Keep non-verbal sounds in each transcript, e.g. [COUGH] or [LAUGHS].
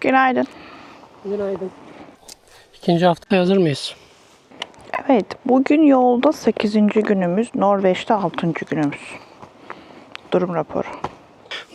Günaydın. Günaydın. İkinci haftaya hazır mıyız? Evet, bugün yolda 8. günümüz, Norveç'te 6. günümüz. Durum raporu.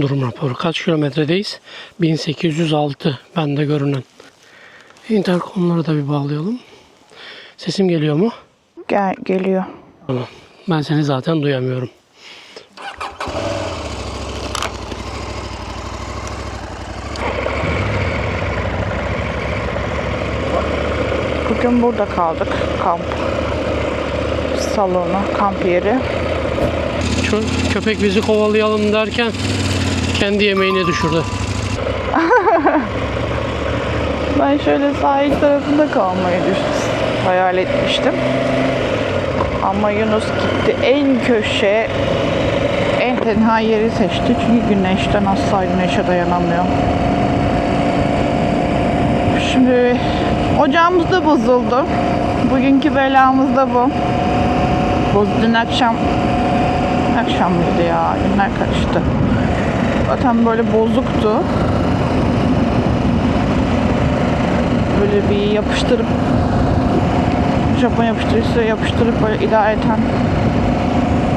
Durum raporu. Kaç kilometredeyiz? 1806 bende görünen. Interkomları da bir bağlayalım. Sesim geliyor mu? Gel, geliyor. Tamam. Ben seni zaten duyamıyorum. Bugün burada kaldık. Kamp salonu, kamp yeri. Şu köpek bizi kovalayalım derken kendi yemeğini düşürdü. [LAUGHS] Ben şöyle sahil tarafında kalmayı düş- hayal etmiştim. Ama Yunus gitti en köşe, en tenha yeri seçti. Çünkü güneşten asla güneşe dayanamıyor. Şimdi ocağımız da bozuldu. Bugünkü belamız da bu. Boz dün akşam akşam mıydı ya? Günler karıştı. Zaten böyle bozuktu. böyle bir yapıştırıp Japon yapıştırıcısı yapıştırıp böyle idare eden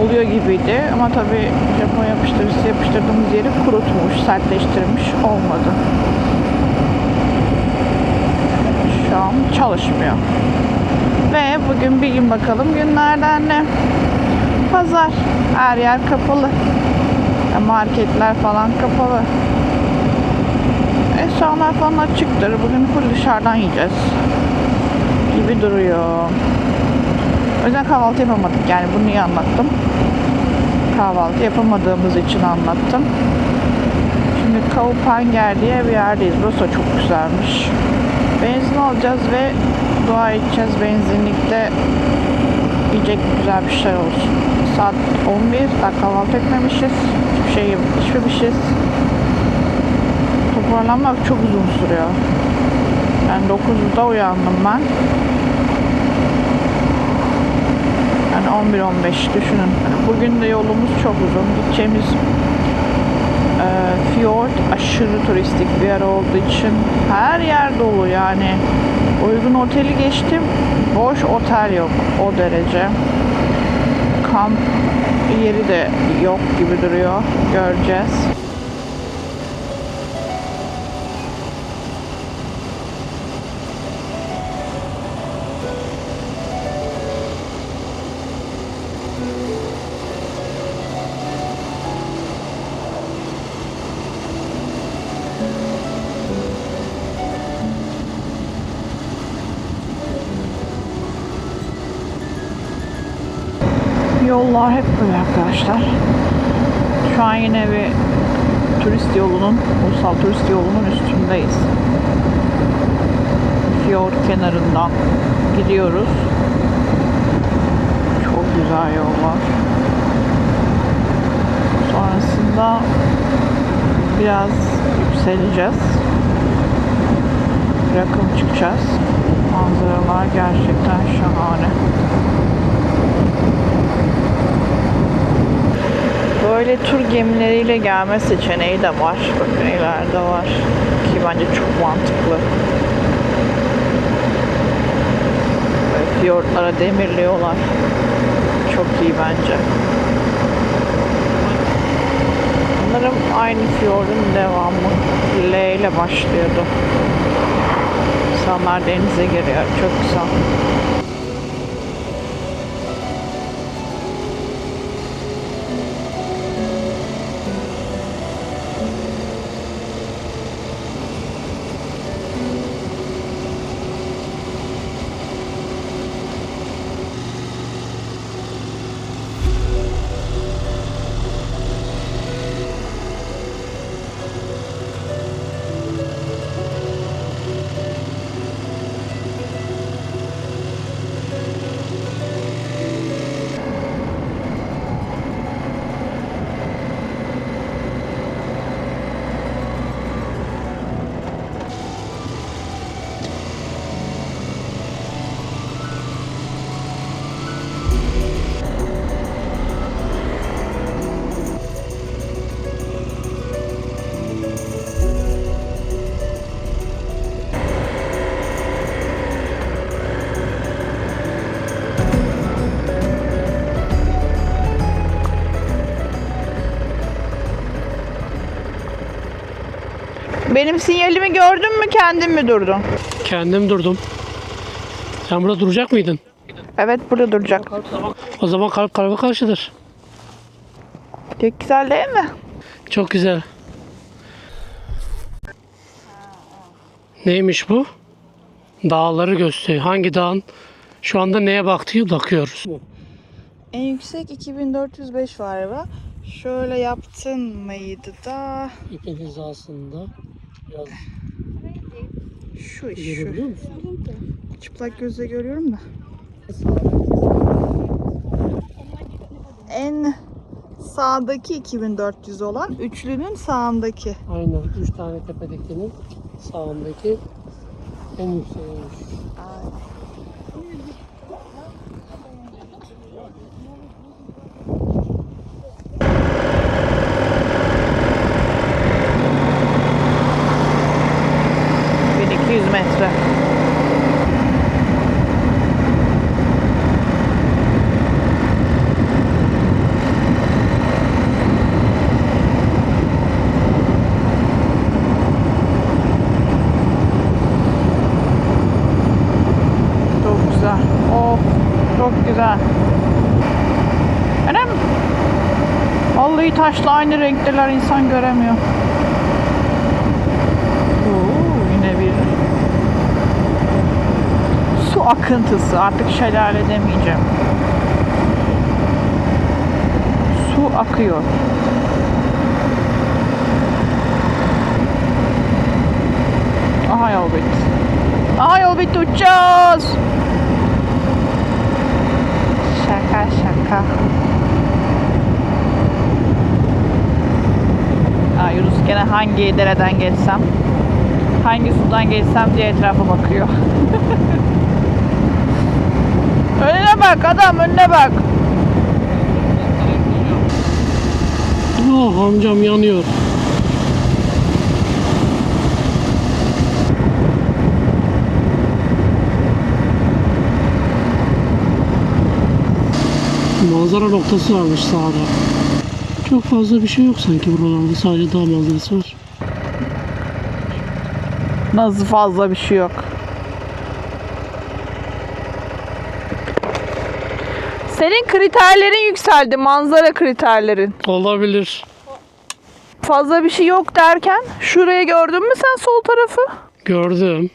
oluyor gibiydi. Ama tabii Japon yapıştırıcısı yapıştırdığımız yeri kurutmuş, sertleştirmiş olmadı. Şu an çalışmıyor. Ve bugün bir gün bakalım günlerden ne? Pazar. Her yer kapalı. Marketler falan kapalı. Eşyalar falan açıktır. Bugün full dışarıdan yiyeceğiz. Gibi duruyor. O yüzden kahvaltı yapamadık. Yani bunu niye anlattım? Kahvaltı yapamadığımız için anlattım. Şimdi Kaupanger diye bir yerdeyiz. Burası çok güzelmiş. Benzin alacağız ve dua edeceğiz benzinlikte yiyecek güzel bir şey olsun. Saat 11 daha kahvaltı etmemişiz. Hiçbir şey içmemişiz toparlanmak çok uzun sürüyor. Yani 9'da uyandım ben. Yani 11-15 düşünün. Bugün de yolumuz çok uzun. Gideceğimiz fiyort aşırı turistik bir yer olduğu için her yer dolu yani. Uygun oteli geçtim. Boş otel yok o derece. Kamp yeri de yok gibi duruyor. Göreceğiz. Yollar hep böyle arkadaşlar. Şu an yine bir turist yolunun, ulusal turist yolunun üstündeyiz. Fiyort kenarından gidiyoruz. Çok güzel yollar. Sonrasında biraz yükseleceğiz. Rakım çıkacağız. Manzaralar gerçekten şahane. Böyle tur gemileriyle gelme seçeneği de var. Bakın ileride var. Ki bence çok mantıklı. Böyle fiyortlara demirliyorlar. Çok iyi bence. Sanırım aynı fiyordun devamı L ile başlıyordu. İnsanlar denize giriyor. Çok güzel. Benim sinyalimi gördün mü kendin mi durdun? Kendim durdum. Sen burada duracak mıydın? Evet burada duracak. O zaman kalp kalbe karşıdır. Çok güzel değil mi? Çok güzel. Neymiş bu? Dağları gösteriyor. Hangi dağın şu anda neye baktığı bakıyoruz. En yüksek 2405 var galiba. Şöyle yaptın mıydı da İpin hizasında biraz şu iş şu. görebiliyor musun? Çıplak gözle görüyorum da. En sağdaki 2400 olan üçlünün sağındaki. Aynen. Üç tane tepedekinin sağındaki en yükseğiymiş. Bir metre. Çok güzel. Of, çok güzel. Önemli. Vallahi taşla aynı renkteler insan göremiyor. Oo, yine bir su akıntısı. Artık şelale demeyeceğim. Su akıyor. Aha yol bitti. Aha yol bitti uçacağız. Şaka şaka. Aa, Yunus gene hangi dereden geçsem hangi sudan geçsem diye etrafa bakıyor. [LAUGHS] önüne bak adam önüne bak. Oh amcam yanıyor. Manzara noktası varmış sağda. Çok fazla bir şey yok sanki buralarda. Sadece dağ manzarası var. Nasıl fazla bir şey yok. Senin kriterlerin yükseldi. Manzara kriterlerin. Olabilir. Fazla bir şey yok derken şurayı gördün mü sen sol tarafı? Gördüm.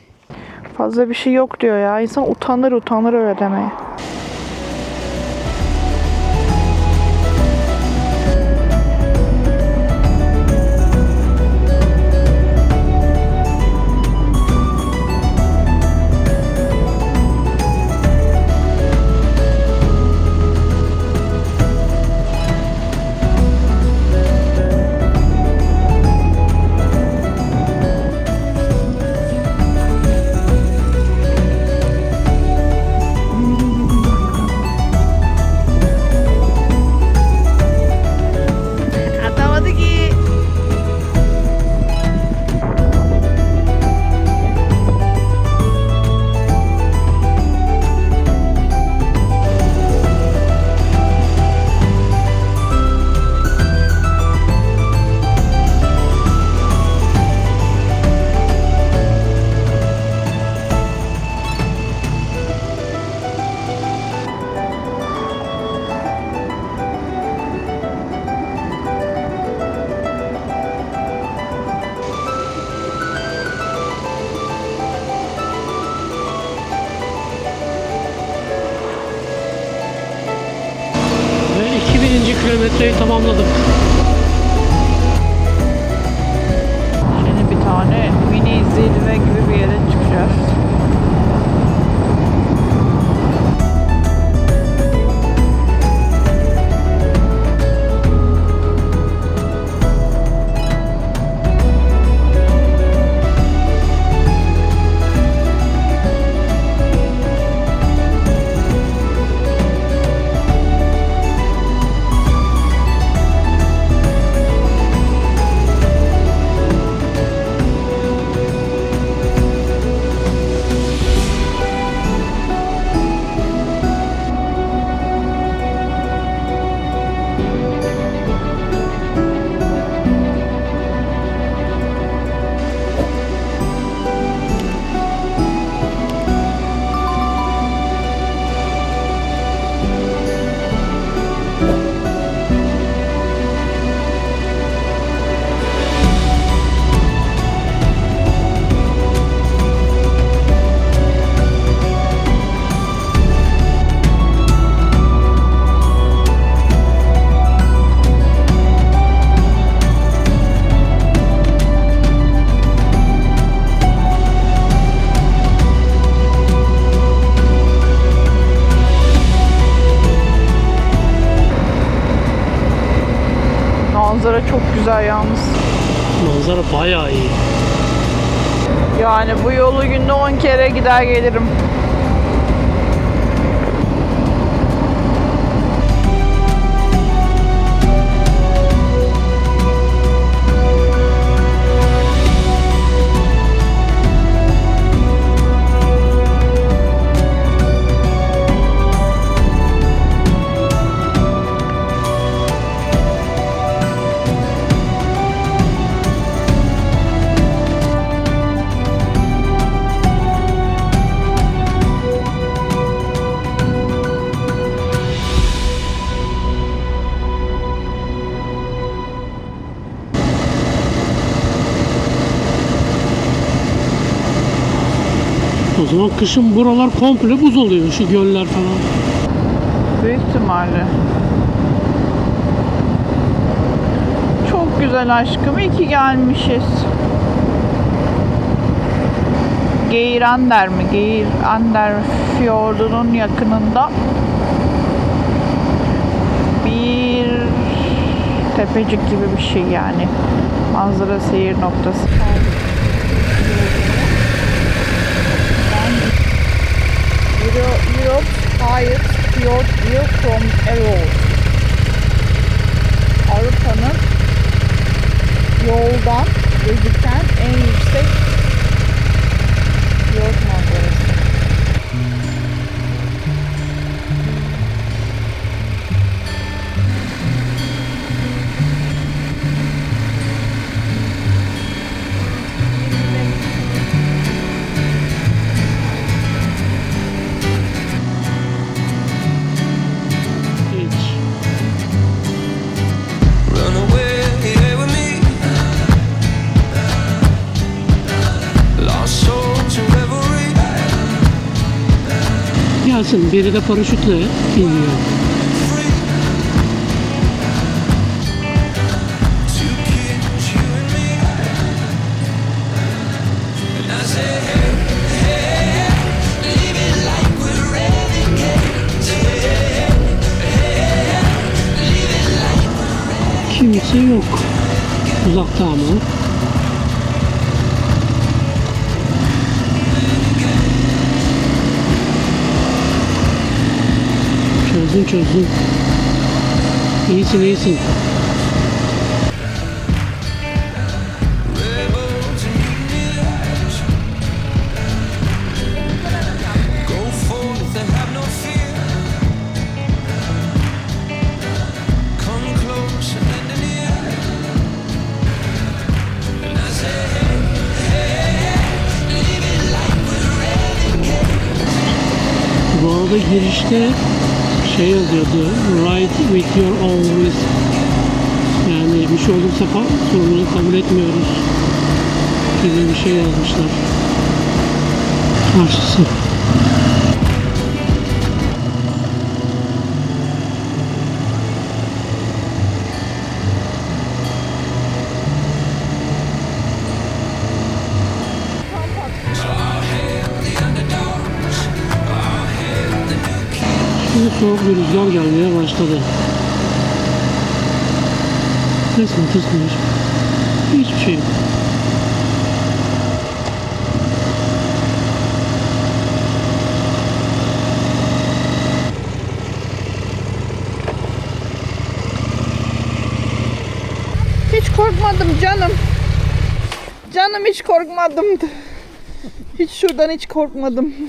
Fazla bir şey yok diyor ya. İnsan utanır utanır öyle demeye. tamamladım. Yani bu yolu günde 10 kere gider gelirim. Zaman kışın buralar komple buz oluyor. Şu göller falan. Büyük ihtimalle. Çok güzel aşkım. İyi ki gelmişiz. Geirander mi? Geirander Fjordu'nun yakınında bir tepecik gibi bir şey yani. Manzara seyir noktası. Euro- Europe's highest fjord view from road. Avrupa'nın yoldan gözüken en yüksek fjord manzarası. Hey, hey, leave it like Kimse yok. Uzakta ama. İt like we're renegades. Bu arada girişte şey yazıyordu. Ride with your own risk. Yani bir şey olursa sorumluluk kabul etmiyoruz gibi bir şey yazmışlar. Karşısı. Soğuk bir rüzgar gelmeye başladı. Resmen tıslıyor. Hiçbir şey yok. Hiç korkmadım canım. Canım hiç korkmadım. Hiç şuradan hiç korkmadım. [LAUGHS]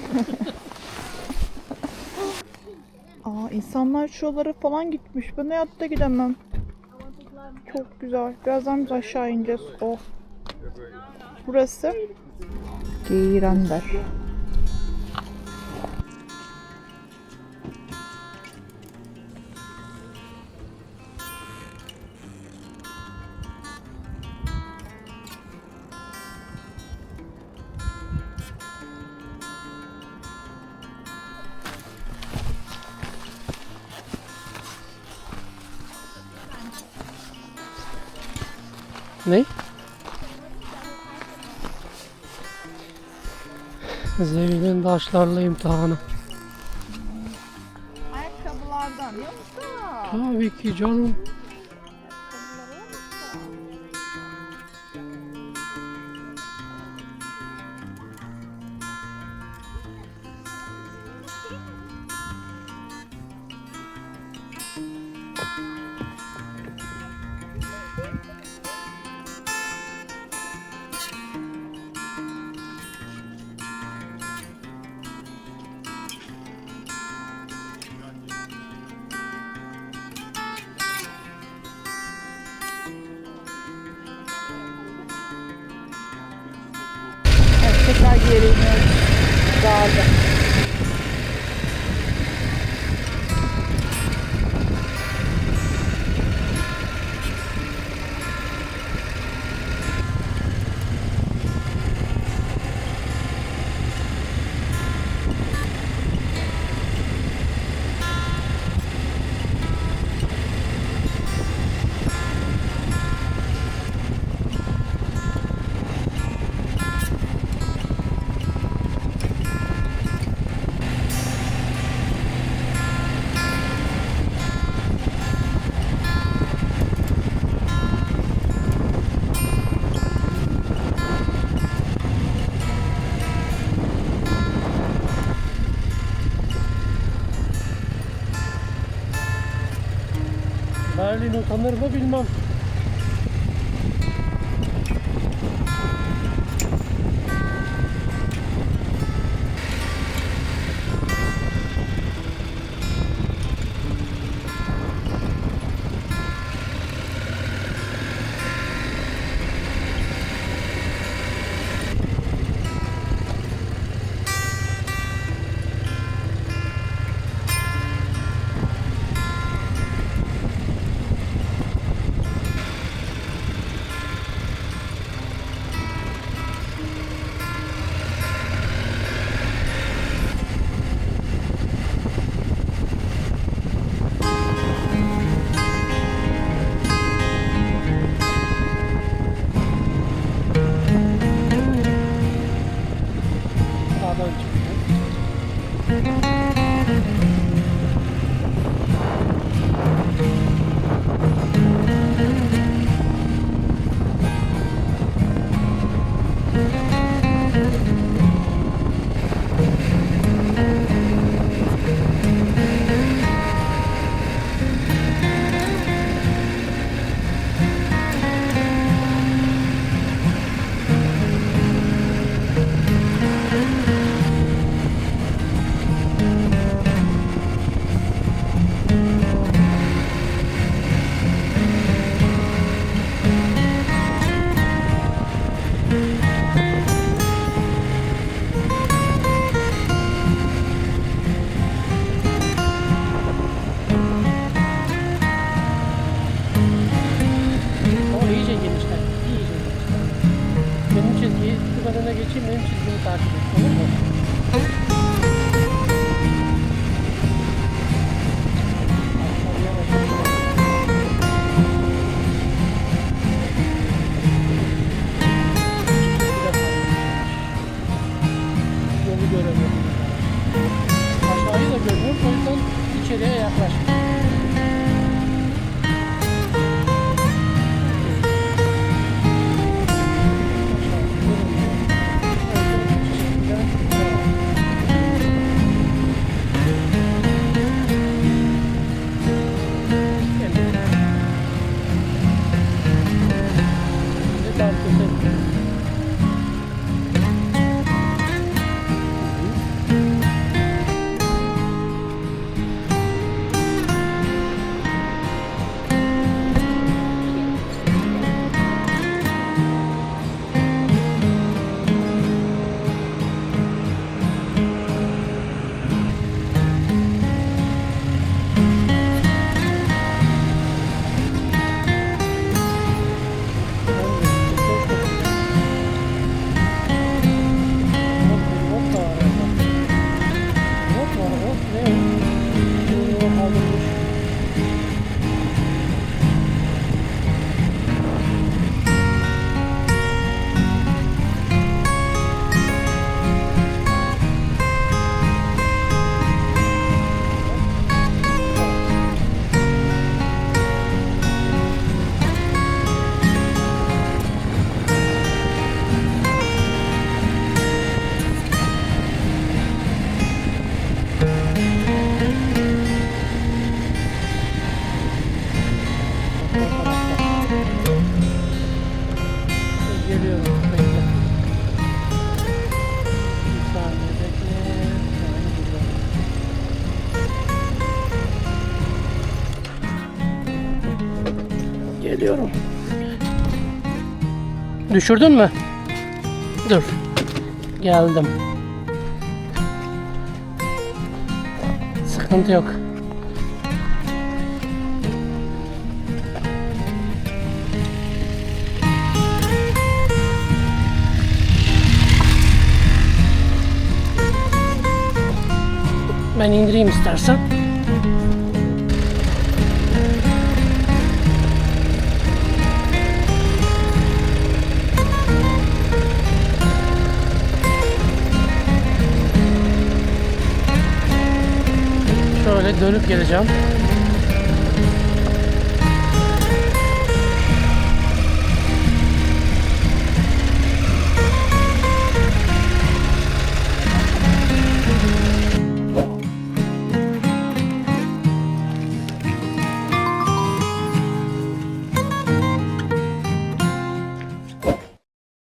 Aa insanlar şuralara falan gitmiş. Ben hayatta gidemem. Çok güzel. Birazdan biz aşağı ineceğiz. Oh. Burası Geirander. Ne? Zeynep'in taşlarla imtihanı. Ayakkabılardan yoksa Tabii ki canım. деревья. Да, да. Berlin utanır mı bilmem. Düşürdün mü? Dur. geldim. Sıkıntı yok. Ben indireyim istersen. Dönüp geleceğim.